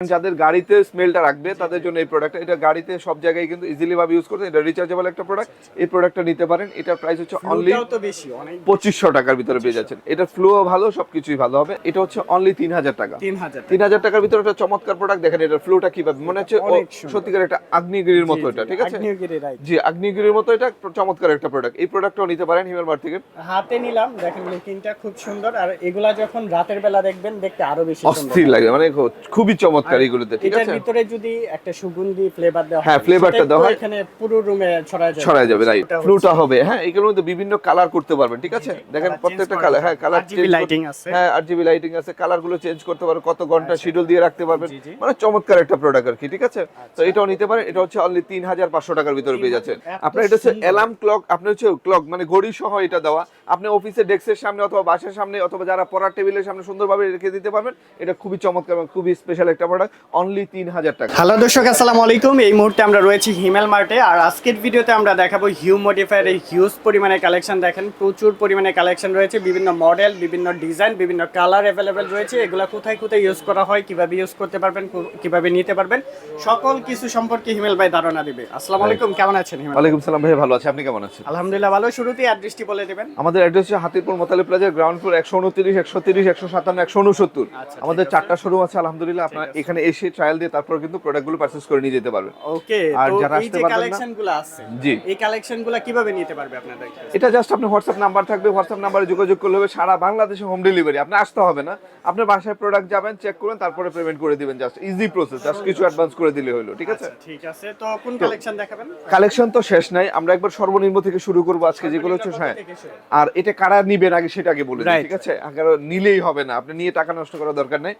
যাদের গাড়িতে স্মেলটা রাখবে তাদের জন্য এই প্রোডাক্ট এটা গাড়িতে সব জায়গায় কিন্তু ইজিলি ভাবে ইউজ করতে এটা রিচার্জেবল একটা প্রোডাক্ট এই প্রোডাক্টটা নিতে পারেন। এটার প্রাইস হচ্ছে অনলি পঁচিশশো টাকার ভিতরে পেয়ে যাচ্ছেন। এটা ফ্লো ভালো সবকিছুই ভালো হবে। এটা হচ্ছে অনলি তিন হাজার টাকা। তিন হাজার টাকার ভিতরে একটা চমৎকার প্রোডাক্ট দেখেন এটা ফ্লোটা কীভাবে মনে হচ্ছে সত্যিকার একটা আগ্নেয়গিরির মতো এটা ঠিক আছে? জি আগ্নেয়গিরির মতো এটা চমৎকার একটা প্রোডাক্ট এই প্রোডাক্টটাও নিতে পারেন হিমেল মার্ট থেকে। হাতে নিলাম। দেখেন লুকিংটা খুব সুন্দর। আর এগুলা যখন রাতের বেলা দেখবেন দেখতে আরও বেশি সুন্দর অস্থির লাগে। মানে খুবই চমৎকার। এইগুলোতে ঠিক এটার ভিতরে যদি একটা সুগন্ধি ফ্লেভার দেওয়া হ্যাঁ, flavor দেওয়া হয়। এখানে পুরো রুমে ছড়ায় যাবে। ছড়ায় যাবে রাইট ফ্লুটা হবে। হ্যাঁ এগুলোর মধ্যে বিভিন্ন কালার করতে পারবেন ঠিক আছে? দেখেন প্রত্যেকটা কালার হ্যাঁ কালার RGB lighting আছে। হ্যাঁ আরজিবি লাইটিং আছে কালারগুলো চেঞ্জ করতে পারবেন কত ঘণ্টা শিডিউল দিয়ে রাখতে পারবেন। মানে চমৎকার একটা প্রোডাক্ট আর কি ঠিক আছে? তো এটাও নিতে পারেন এটা হচ্ছে অনলি তিন হাজার পাঁচশো টাকার ভিতরে পেয়ে যাচ্ছেন। আপনার এটা হচ্ছে অ্যালার্ম ক্লক আপনার হচ্ছে ক্লক মানে ঘড়ি সহ এটা দেওয়া। আপনি অফিসে ডেস্কের সামনে অথবা বাসের সামনে অথবা যারা পড়ার টেবিলের সামনে সুন্দরভাবে রেখে দিতে পারবেন এটা খুবই চমৎকার এবং খুবই স্পেশাল একটা প্রোডাক্ট অনলি তিন হাজার টাকা। হ্যালো দর্শক আসসালামু আলাইকুম। এই মুহূর্তে আমরা রয়েছি হিমেল মার্টে আর আজকের ভিডিওতে আমরা দেখাবো হিউ মডিফায়ার হিউজ পরিমাণে কালেকশন দেখেন প্রচুর পরিমাণে কালেকশন রয়েছে বিভিন্ন মডেল বিভিন্ন ডিজাইন বিভিন্ন কালার অ্যাভেলেবেল রয়েছে। এগুলো কোথায় কোথায় ইউজ করা হয় কীভাবে ইউজ করতে পারবেন কীভাবে নিতে পারবেন সকল কিছু সম্পর্কে হিমেল ভাই ধারণা দিবে। আসসালামু আলাইকুম কেমন আছেন হিমেল? ওয়ালাইকুম সালাম ভাই ভালো আছে। আপনি কেমন আছেন? আলহামদুলিল্লাহ ভালো। শুরুতেই অ্যাড্রেসটি বলে দেবেন। আমাদের অ্যাড্রেস হচ্ছে হাতিরপুর মোতালে প্লাজার গ্রাউন্ড ফ্লোর একশো উনত্রিশ একশো তিরিশ একশো সাতান্ন একশো উনসত্তর। আচ্ছা, আমাদের চারটা শোরুম আছে আলহামদুলিল্লাহ আপনার এখানে এসে ট্রায়াল দিয়ে তারপর কিন্তু প্রোডাক্টগুলো পারচেস করে নিয়ে যেতে পারবেন ওকে আর যারা আসতে পারবেন কালেকশনগুলো আছে জি। এই কালেকশনগুলো কীভাবে নিতে পারবে আপনাদের এটা জাস্ট আপনি হোয়াটসঅ্যাপ নাম্বার থাকবে হোয়াটসঅ্যাপ নাম্বারে যোগাযোগ করলে হবে সারা বাংলাদেশে হোম ডেলিভারি আপনি আসতে হবে না। আপনার বাসায় প্রোডাক্ট যাবেন চেক করবেন তারপরে পেমেন্ট করে দিবেন জাস্ট ইজি প্রসেস জাস্ট কিছু অ্যাডভান্স করে দিলে হলো ঠিক আছে? আচ্ছা, ঠিক আছে। তো কোন কালেকশন দেখাবেন? কালেকশন তো শেষ নাই। আমরা একবার সর্বনিম্ন থেকে শুরু করব আজকে যেগুলো হচ্ছে হ্যাঁ। আর এটা কারা নিবেন আগে সেটা আগে বলে দিই, ঠিক আছে? আগে নিলেই হবে না। আপনি নিয়ে টাকা নষ্ট করার দরকার নেই।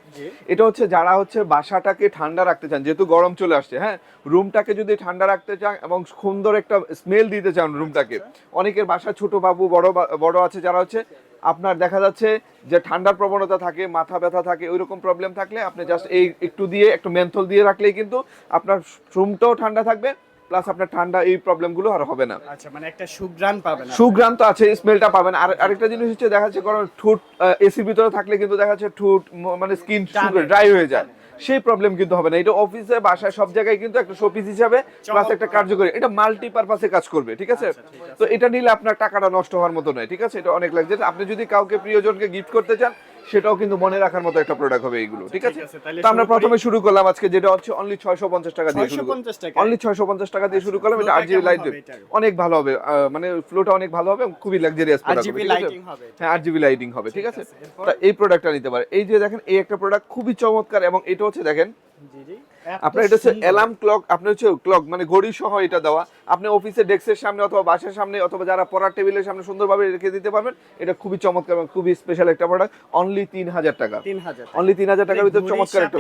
এটা হচ্ছে যারা হচ্ছে বাসাটাকে ঠান্ডা রাখতে চান যেহেতু গরম চলে আসছে হ্যাঁ রুমটাকে যদি ঠান্ডা রাখতে চান এবং সুন্দর একটা স্মেল দিতে চান রুমটাকে অনেকের বাসা ছোট বাবু বড় বড় আছে যারা হচ্ছে আপনার দেখা যাচ্ছে যে ঠান্ডার প্রবণতা থাকে মাথা ব্যথা থাকে ওই রকম প্রবলেম থাকলে আপনি জাস্ট এই একটু দিয়ে একটু মেন্থল দিয়ে রাখলেই কিন্তু আপনার রুমটাও ঠান্ডা থাকবে প্লাস আপনার ঠান্ডা এই প্রবলেমগুলো আর হবে না আচ্ছা মানে একটা সুগ্রান পাবেন। সুগ্রাম তো আছে স্মেলটা পাবেন আর আরেকটা জিনিস হচ্ছে দেখা যাচ্ছে কারণ ঠুট এসির ভিতরে থাকলে কিন্তু দেখা যাচ্ছে ঠুট মানে স্কিন। ড্রাই হয়ে যায় সেই প্রবলেম কিন্তু হবে না। এটা অফিসে বাসায় সব জায়গায় কিন্তু একটা শোপিস হিসাবে প্লাস একটা কার্যকরী। এটা মাল্টি পারপাসে কাজ করবে ঠিক আছে? তো এটা নিলে আপনার টাকাটা নষ্ট হওয়ার মতো নয় ঠিক আছে? এটা অনেক লাগছে। আপনি যদি কাউকে প্রিয়জনকে গিফট করতে চান সেটাও কিন্তু মনে রাখার মতো একটা প্রোডাক্ট হবে এইগুলো ঠিক আছে? ঠিক আছে, তো আমরা প্রথমে শুরু করলাম আজকে যেটা হচ্ছে অনলি ছয়শো পঞ্চাশ টাকা দিয়ে শুরু 650 অনলি ছয়শো পঞ্চাশ টাকা দিয়ে শুরু করলাম এটা ফ্লোটা আর লাইট অনেক ভালো হবে মানে ফ্লোটা অনেক ভালো হবে খুবই লাক্সারিয়াস প্রোডাক্ট হবে ঠিক হবে হ্যাঁ আর জিবি লাইটিং হবে ঠিক আছে? এরপর? তা এই প্রোডাক্টটা নিতে পারে। এই যে দেখেন এই একটা প্রোডাক্ট খুবই চমৎকার এবং এটা হচ্ছে দেখেন জি জি। আপনার এটা হচ্ছে অ্যালার্ম ক্লক আপনার হচ্ছে ক্লক মানে ঘড়ি সহ এটা দেওয়া। আপনি অফিসে ডেস্কের সামনে অথবা বাসের সামনে অথবা যারা পড়ার টেবিলের সামনে সুন্দরভাবে রেখে দিতে পারবেন এটা খুবই চমৎকার এবং খুবই স্পেশাল একটা প্রোডাক্ট অনলি তিন হাজার টাকা। 3000 অনলি তিন হাজার টাকার ভিতরে চমৎকার একটা।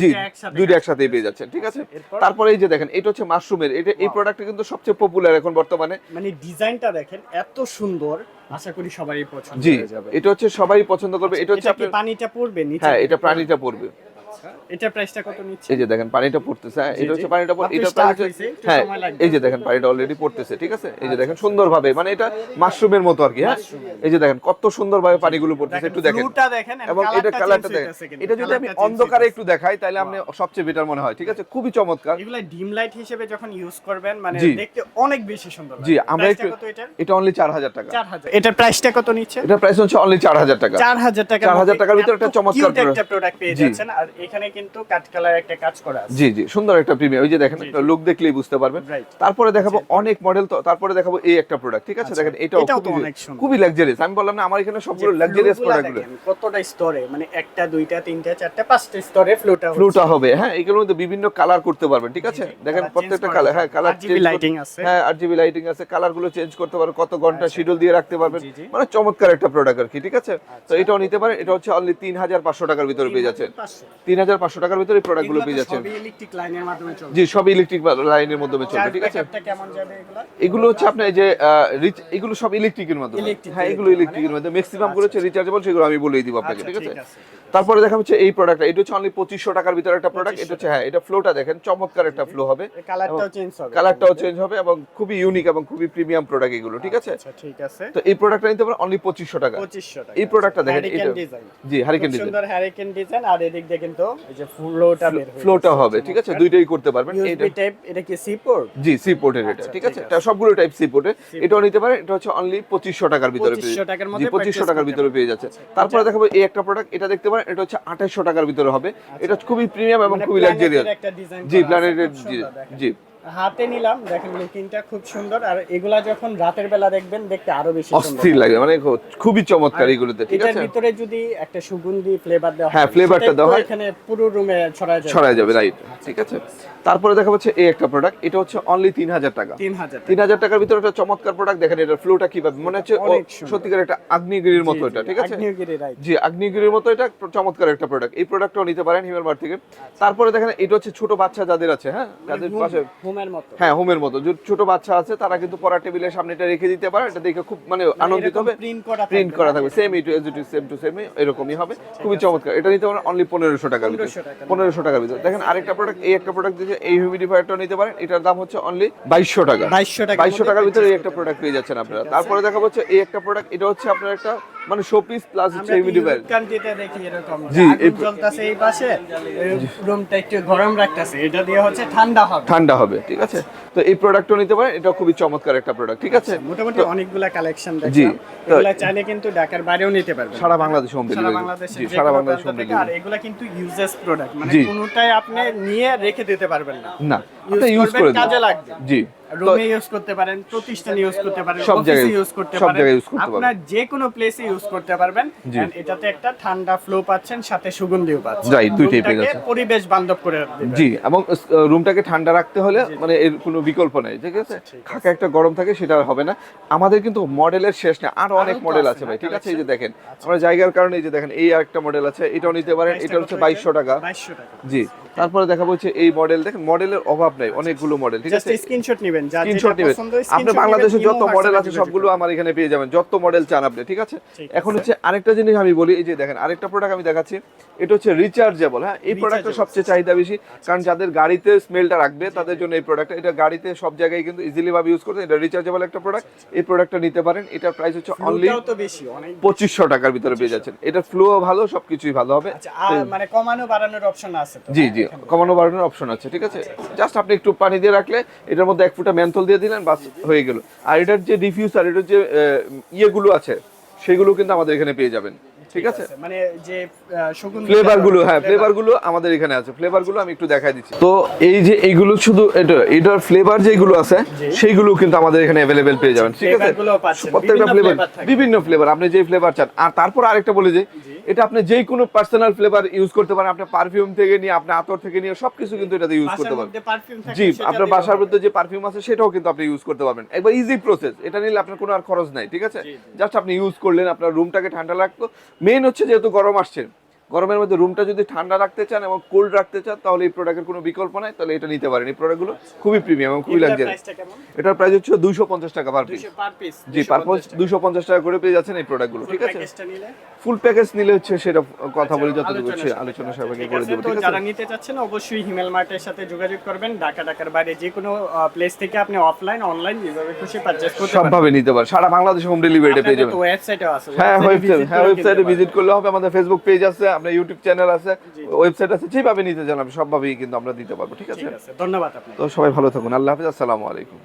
জি দুইটা একসাথে একসাথেই পেয়ে যাচ্ছেন ঠিক আছে? তারপরে এই যে দেখেন এটা হচ্ছে মাশরুমের এটা এই প্রোডাক্টটা কিন্তু সবচেয়ে পপুলার এখন বর্তমানে। মানে ডিজাইনটা দেখেন এত সুন্দর আশা করি সবারই পছন্দ হয়ে যাবে। এটা হচ্ছে সবাই পছন্দ করবে এটা হচ্ছে কি আপনার পানিটা পড়বে নিচে? হ্যাঁ এটা প্রাণীটা পড়বে। আচ্ছা, এটা প্রাইসটা কত নিচ্ছে? এই যে দেখেন পানিটা পড়তেছে হ্যাঁ এটা হচ্ছে পানিটা এটা হ্যাঁ এই যে দেখেন পানিটা অলরেডি পড়তেছে ঠিক আছে? এই যে দেখেন সুন্দরভাবে মানে এটা মাশরুমের মতো আর কি হ্যাঁ? এই যে দেখেন কত সুন্দরভাবে পানিগুলো পড়তেছে একটু দেখেন। এবং এটা কালারটা দেখেন। এটা যদি আমি অন্ধকারে একটু দেখাই তাহলে আপনি সবচেয়ে বেটার মনে হয় ঠিক আছে? খুবই চমৎকার। এগুলা ডিম লাইট হিসেবে যখন ইউজ করবেন মানে দেখতে অনেক বেশি সুন্দর জি আমরা একটু এটা অনলি চার হাজার টাকা। 4000 এটার প্রাইসটা কত নিচ্ছে? এটা প্রাইস হচ্ছে অনলি চার হাজার টাকা। 4000 টাকা 4000 টাকার ভিতরে একটা চমৎকার প্রোডাক্ট পেয়ে যাচ্ছেন। আর এখানে কিন্তু কাট কালার একটা কাজ করা আছে। জি জি সুন্দর একটা প্রিমিয়াম ওই যে দেখেন লুক দেখলেই বুঝতে পারবেন। তারপরে দেখাবো অনেক মডেল তো তারপরে দেখাবো এই একটা প্রোডাক্ট ঠিক আছে? আচ্ছা, দেখেন এটাও খুবই খুবই লাক্সারিয়াস আমি বললাম না আমার এখানে সবগুলো লাক্সারিয়াস প্রোডাক্টগুলো কতটা স্তরে মানে একটা দুইটা তিনটা চারটা পাঁচটা স্তরে ফ্লোটা ফ্লোটা হবে। হ্যাঁ এগুলোর মধ্যে বিভিন্ন কালার করতে পারবেন ঠিক আছে? দেখেন প্রত্যেকটা কালার হ্যাঁ কালার চেঞ্জ লাইটিং আছে। হ্যাঁ আরজিবি লাইটিং আছে কালারগুলো চেঞ্জ করতে পারবেন কত ঘণ্টা আচ্ছা। শিডিউল দিয়ে রাখতে পারবেন। মানে চমৎকার একটা প্রোডাক্ট আর কি ঠিক আছে? তো আচ্ছা। এটাও নিতে পারেন এটা হচ্ছে অনলি 3500 টাকার ভিতরে পেয়ে যাচ্ছে 3500 টাকার ভিতরে এই পেয়ে জি ইলেকট্রিক লাইনের মাধ্যমে চলবে ঠিক আছে? এগুলো? হচ্ছে আপনার যে এগুলো সব ইলেকট্রিকের মাধ্যমে। হ্যাঁ এগুলো ইলেকট্রিকের মাধ্যমে। ম্যাক্সিমাম রিচার্জেবল সেগুলো আমি বলেই দিব আপনাকে ঠিক আছে? তারপরে দেখা হচ্ছে এই প্রোডাক্টটা এটা হচ্ছে অনলি পঁচিশশো টাকার ভিতরে একটা প্রোডাক্ট এটা হচ্ছে হ্যাঁ এটা ফ্লোটা দেখেন চমৎকার একটা ফ্লো হবে। কালারটাও চেঞ্জ হবে। এবং খুবই ইউনিক এবং খুবই প্রিমিয়াম প্রোডাক্ট এগুলো ঠিক আছে? ঠিক আছে। তো এই প্রোডাক্টটা নিতে অনলি পঁচিশশো টাকা। পঁচিশশো টাকা এই প্রোডাক্টটা দেখেন জি হ্যারিকেন ডিজাইন সুন্দর হ্যারিকেন ডিজাইন আর এদিক এই যে ফ্লোটা বের ফ্লোটা হবে ঠিক আছে? দুইটাই করতে পারবেন। ইউএসবি টাইপ এটা কি সি পোর্ট জি সি পোর্টের এটা ঠিক আছে? এটা সবগুলো টাইপ সি পোর্টের এটাও নিতে পারেন। এটা হচ্ছে অনলি পঁচিশশো টাকার ভিতরে পেয়ে 2500 টাকার মধ্যে পঁচিশশো purchase টাকার ভিতরে পেয়ে যাচ্ছে। তারপরে দেখাবো এই একটা প্রোডাক্ট এটা দেখতে পারেন এটা হচ্ছে 2800 টাকার ভিতরে হবে। এটা খুবই প্রিমিয়াম এবং মানে খুবই লাক্সারিয়াস জি প্ল্যানেটের জি জি। হাতে নিলাম দেখেন লুকিংটা খুব সুন্দর। আর এগুলা যখন রাতের বেলা দেখবেন দেখতে আরও বেশি সুন্দর অস্থির লাগে মানে খুবই চমৎকার এগুলোতে ঠিক এটার আছে? ভিতরে যদি একটা সুগন্ধি ফ্লেভার দেওয়া হ্যাঁ, ফ্লেভারটা দেওয়া হয়। এখানে পুরো রুমে ছড়ায় যায় ছড়ায় যাবে রাইট ঠিক আছে? তারপরে দেখা যাচ্ছে এই একটা প্রোডাক্ট এটা হচ্ছে অনলি তিন হাজার টাকা। তিন হাজার তিন হাজার টাকার ভিতরে একটা চমৎকার প্রোডাক্ট দেখেন এটা ফ্লোটা কীভাবে মনে হচ্ছে সত্যিকার একটা আগ্নেয়গিরির মতো এটা ঠিক আছে? আগ্নেয়গিরি রাইট জি আগ্নেয়গিরির মতো এটা চমৎকার একটা প্রোডাক্ট এই প্রোডাক্টটাও নিতে পারেন হিমেল মার্ট থেকে। তারপরে দেখেন এটা হচ্ছে ছোট বাচ্চা যাদের আছে হ্যাঁ? যাদের পাশে হোমের মতো। হ্যাঁ হোমের মতো। ছোট বাচ্চা আছে তারা কিন্তু পড়া টেবিলের সামনে এটা রেখে দিতে পারে এটা দেখে খুব মানে আনন্দিত হবে। প্রিন্ট করা প্রিন্ট করা থাকবে। Same ইটু as it same to same এরকমই হবে। খুবই চমৎকার। এটা নিতে পারেন অনলি পনেরোশো টাকার ভিতরে। 1500 টাকা। পনেরোশো টাকার ভিতরে। দেখেন আরেকটা প্রোডাক্ট এই একটা প্রোডাক্ট দিয়েছে এই হিউমিডিফায়ারটাও নিতে পারেন। এটার দাম হচ্ছে অনলি বাইশশো টাকা। 2200 টাকার বাইশশো টাকার ভিতরে এই একটা প্রোডাক্ট পেয়ে যাচ্ছেন আপনারা। তারপরে দেখা হচ্ছে এই একটা প্রোডাক্ট এটা হচ্ছে আপনার একটা মানে শোপিস প্লাস হচ্ছে হিউমিডিফায়ার কান্ট্রিতে দেখি এরকম। জি, এই এই এই পাশে রুমটা একটু গরম রাখতেছে। এটা দিয়ে হচ্ছে ঠান্ডা হবে। ঠান্ডা হবে। ঠিক আছে? তো এই প্রোডাক্টও নিতে পারেন। এটা খুবই চমৎকার একটা প্রোডাক্ট ঠিক আছে? মোটামুটি অনেকগুলা কালেকশন জি, এগুলা চাইলে কিন্তু ঢাকার বাইরেও নিতে পারবেন। সারা বাংলাদেশ হোম সারা ডেলিভারি জি সারা বাংলাদেশ হোম ডেলিভারি আর এগুলা কিন্তু ইউজেস প্রোডাক্ট মানে। কোনোটাই আপনি নিয়ে রেখে দিতে পারবেন না। না ইউজ করে কাজে লাগবে। জি। রুমে ইউজ করতে পারেন প্রতিষ্ঠানে ইউজ করতে পারেন সব অফিসে জায়গায়- ইউজ করতে পারেন। আপনার যে কোনো প্লেসে ইউজ করতে পারবেন। এটাতে একটা ঠান্ডা ফ্লো পাচ্ছেন সাথে সুগন্ধিও পাচ্ছেন। দুইটাই পেয়ে। পরিবেশ বান্ধব করে জি এবং রুমটাকে ঠান্ডা রাখতে হলে মানে এর কোনো বিকল্প নেই ঠিক আছে? খাকা একটা গরম থাকে সেটা আর হবে না। আমাদের কিন্তু মডেলের শেষ নেই আরও অনেক মডেল আছে ভাই ঠিক আছে? এই যে দেখেন আমরা জায়গার কারণে এই যে দেখেন এই একটা মডেল আছে এটাও নিতে পারেন এটা হচ্ছে বাইশশো টাকা। 2200 টাকা। জি। তারপরে দেখাবো হচ্ছে এই মডেল দেখেন মডেলের অভাব নাই অনেকগুলো মডেল ঠিক আছে? স্ক্রিনশট নেবেন যা স্ক্রিনশট নেবেন। আপনি বাংলাদেশে যত মডেল আছে সবগুলো আমার এখানে পেয়ে যাবেন। যত মডেল চান আপনি ঠিক আছে? এখন হচ্ছে আরেকটা জিনিস আমি বলি এই যে দেখেন আরেকটা প্রোডাক্ট আমি দেখাচ্ছি। এটা হচ্ছে রিচার্জেবল হ্যাঁ? এই প্রোডাক্টটা সবচেয়ে চাহিদা বেশি কারণ যাদের গাড়িতে স্মেলটা রাখবে তাদের জন্য এই প্রোডাক্টটা এটা গাড়িতে সব জায়গায় কিন্তু ইজিলি ভাবে ইউজ করতে এটা রিচার্জেবল একটা প্রোডাক্ট এই প্রোডাক্টটা নিতে পারেন। এটার প্রাইস হচ্ছে অনলি পঁচিশশো টাকার ভিতরে পেয়ে যাচ্ছেন। এটা ফ্লো ভালো সবকিছুই ভালো হবে। আচ্ছা আর মানে কমানো বাড়ানোর অপশন আছে তো জি জি কমানো বাড়ানোর অপশন আছে ঠিক আছে? জাস্ট আপনি একটু পানি দিয়ে রাখলে এটার মধ্যে এক ফুটা ম্যান্থল দিয়ে দিলেন বাস হয়ে গেল। আর এটার যে ডিফিউজার এটার যে ইয়েগুলো আছে সেগুলো কিন্তু আমাদের এখানে পেয়ে যাবেন ঠিক আছে? মানে যে সুগন্ধি ফ্লেভারগুলো হ্যাঁ ফ্লেভারগুলো। আমাদের এখানে আছে। ফ্লেভারগুলো আমি একটু দেখাই দিচ্ছি। তো এই যে এইগুলো শুধু এটা এটার ফ্লেভার যেগুলো আছে সেইগুলো কিন্তু আমাদের এখানে অ্যাভেলেবেল পেয়ে যাবেন ঠিক আছে? প্রত্যেকটা ফ্লেভার বিভিন্ন ফ্লেভার আপনি যে ফ্লেভার চান। আর তারপর আরেকটা বলে যে এটা আপনি যে কোনো পার্সোনাল ফ্লেভার ইউজ করতে পারেন। আপনি পারফিউম থেকে নিয়ে আপনি আতর থেকে নিয়ে সবকিছু কিন্তু এটাতে ইউজ করতে পারেন জি আপনার বাসার মধ্যে যে পারফিউম আছে সেটাও কিন্তু আপনি ইউজ করতে পারবেন। একবার ইজি প্রসেস এটা নিলে আপনার কোনো আর খরচ নাই ঠিক আছে? জাস্ট আপনি ইউজ করলেন আপনার রুমটাকে ঠান্ডা লাগতো। মেইন হচ্ছে যেহেতু গরম আসছে গরমের মধ্যে রুমটা যদি ঠান্ডা রাখতে চান এবং কোল্ড রাখতে চান তাহলে এই প্রোডাক্টের কোনো বিকল্প নাই। তাহলে এটা নিতে পারেন। এই প্রোডাক্টগুলো খুবই প্রিমিয়াম এবং খুবই লাগজারি এটার প্রাইস হচ্ছে দুইশো পঞ্চাশ টাকা পার পিস 200 পার পিস জি পার পিস দুশো পঞ্চাশ টাকা। করে পেয়ে যাচ্ছেন এই প্রোডাক্টগুলো ঠিক আছে? ফুল প্যাকেজ নিলে? হচ্ছে সেটা কথা বলি যতটুকু হচ্ছে আলোচনা ঠিক করে দেবো তো ঠিক যারা নিতে চাচ্ছেন অবশ্যই হিমেল মার্টের সাথে যোগাযোগ করবেন। ঢাকা ঢাকার বাইরে যে কোনো প্লেস থেকে আপনি অফলাইন অনলাইন যেভাবে খুশি পারচেজ করতে পারবেন। সবভাবে নিতে পারেন সারা বাংলাদেশে হোম ডেলিভারিটা পেয়ে যাবেন। ওয়েবসাইটও আছে হ্যাঁ ওয়েবসাইট হ্যাঁ ওয়েবসাইটে ভিজিট করলে হবে। আমাদের ফেসবুক পেজ আছে আপনার ইউটিউব চ্যানেল আছে ওয়েবসাইট আছে যেভাবে নিতে চান আপনি সবভাবেই কিন্তু আমরা দিতে পারব ঠিক আছে? ধন্যবাদ তো সবাই ভালো থাকুন আল্লাহ হাফিজ আসসালামু আলাইকুম।